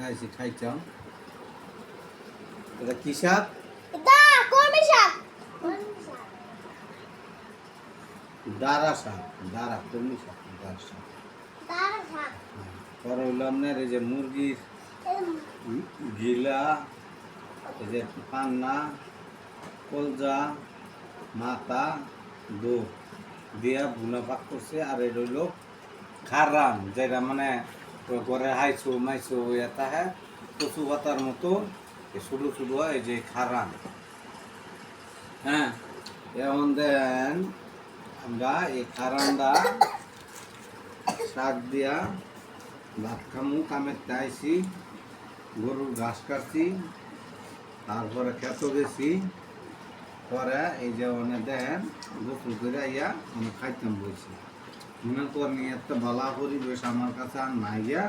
আইসি খাইছাম এটা কি শাক কলমি শাক দারা শাক দারা কলমি শাক দারা শাক দাঁড়া শাক পরে হইল আপনার এই যে মুরগির গিলা এই যে পান্না কলজা মাথা দো। দিয়া বুনা পাক করছে আর এটা হইল খারাম যেটা মানে ওই ঘরে হাইছো মাইছো এটা হ্যাঁ কচু পাতার মতো ছোটো ছোটো এই যে খারাম হ্যাঁ এখন দেন আমরা এই খারামটা শাক দিয়া ভাত খামু কামের আইছি গরুর ঘাস কাটছি তারপরে খেত গেছি পরে এই যে অনেক দেন গোসল করে ইয়া আমি খাইতাম বলছি মনে করেন এত ভালো পরিবেশ আমার কাছে আর নাই গিয়া।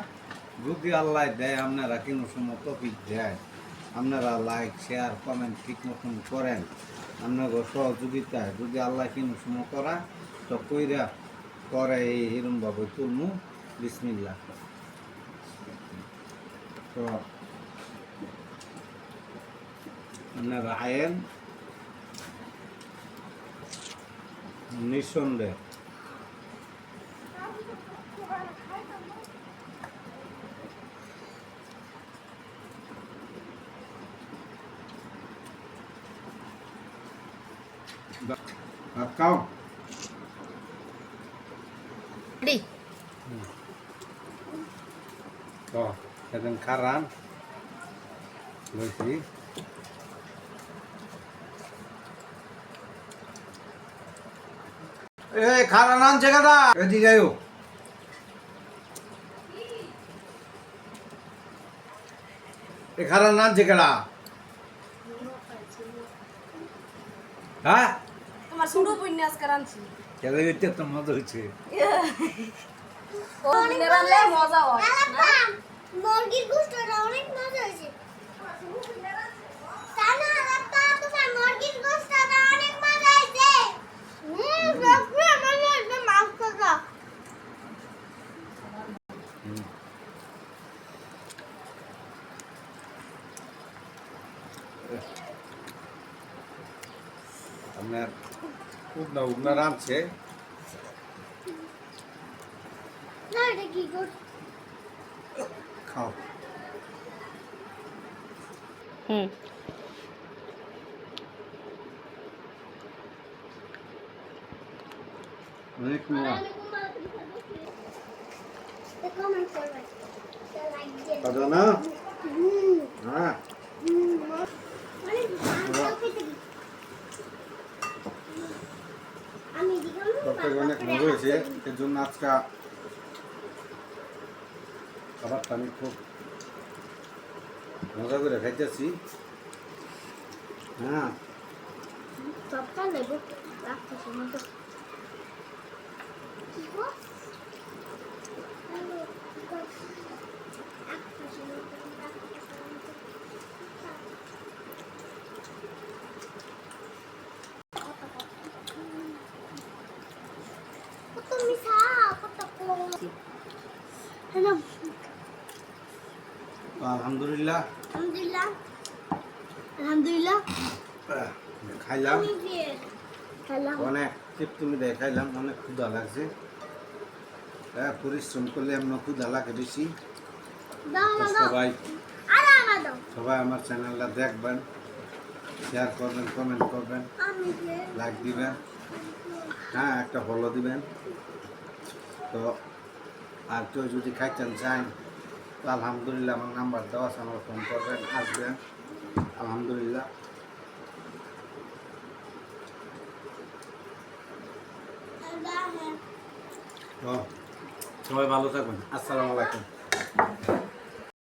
যদি আল্লাহ দেয়, আপনারা কিন্তু সময় টপিক দেয়? আপনারা লাইক শেয়ার কমেন্ট ঠিক মতন করেন। আপনাদের সহযোগিতায় যদি আল্লাহ কিন্তু সময় করা, তো কইরা করে এই এরমভাবে তুলমু। বিসমিল্লা তো আপনারা আয়েন। নিঃসন্দেহ। ভাত খাও দি তো সেদিন খারান লইছি এই খারান আনছে কাটা এদিকে আয়ো এ খারান আনছে কাটা হ্যাঁ তোমার ছোট উপন্যাস কারানছি খেলে গেছে তো মজা হচ্ছে? ও দিনে রান্নলে মজা হয় মুরগির গোশতটা অনেক মজা হয়েছে। সানা আলাপা তোমার মুরগির গোশতটা অনেক মজা হয়েছে হুম সবগুলো মজা হয়েছে মাংসটা আপনার উগনা উগনা রাঁধছে না এটা কি গোশ খাও হুম অনেক মজা কমেন্ট করবেন লাইক দিয়ে কথা না হুম হ্যাঁ হুম অনেক ভালো খেতে আমি তরকারি অনেক মজা হয়েছে এর জন্য আজকে খাবারটা আমি খুব মজা করে খাইতেছি। হ্যাঁ সবটা নেব রাখতে সময় তো কি গো হ্যালো একটা সময় তো রাখতে সময় তো কত মিঠা কত কম হ্যালো তো আলহামদুলিল্লাহ। আলহামদুলিল্লাহ। আলহামদুলিল্লাহ। খাইলাম। অনেক তৃপ্তি খাইলাম? অনেক ক্ষুধা লাগছে। হ্যাঁ পরিশ্রম করলে এমন ক্ষুধা লাগে বেশি। সবাই আমার সবাই আমার চ্যানেলটা দেখবেন শেয়ার করবেন কমেন্ট করবেন লাইক দিবেন। হ্যাঁ একটা ফলো দিবেন। তো আর কেউ যদি খাইতেন চান তো আলহামদুলিল্লাহ আমার নাম্বার দেওয়া আছে আমার ফোন করবেন আসবেন। আলহামদুলিল্লাহ। সবাই ভালো থাকবেন। আসসালামু আলাইকুম।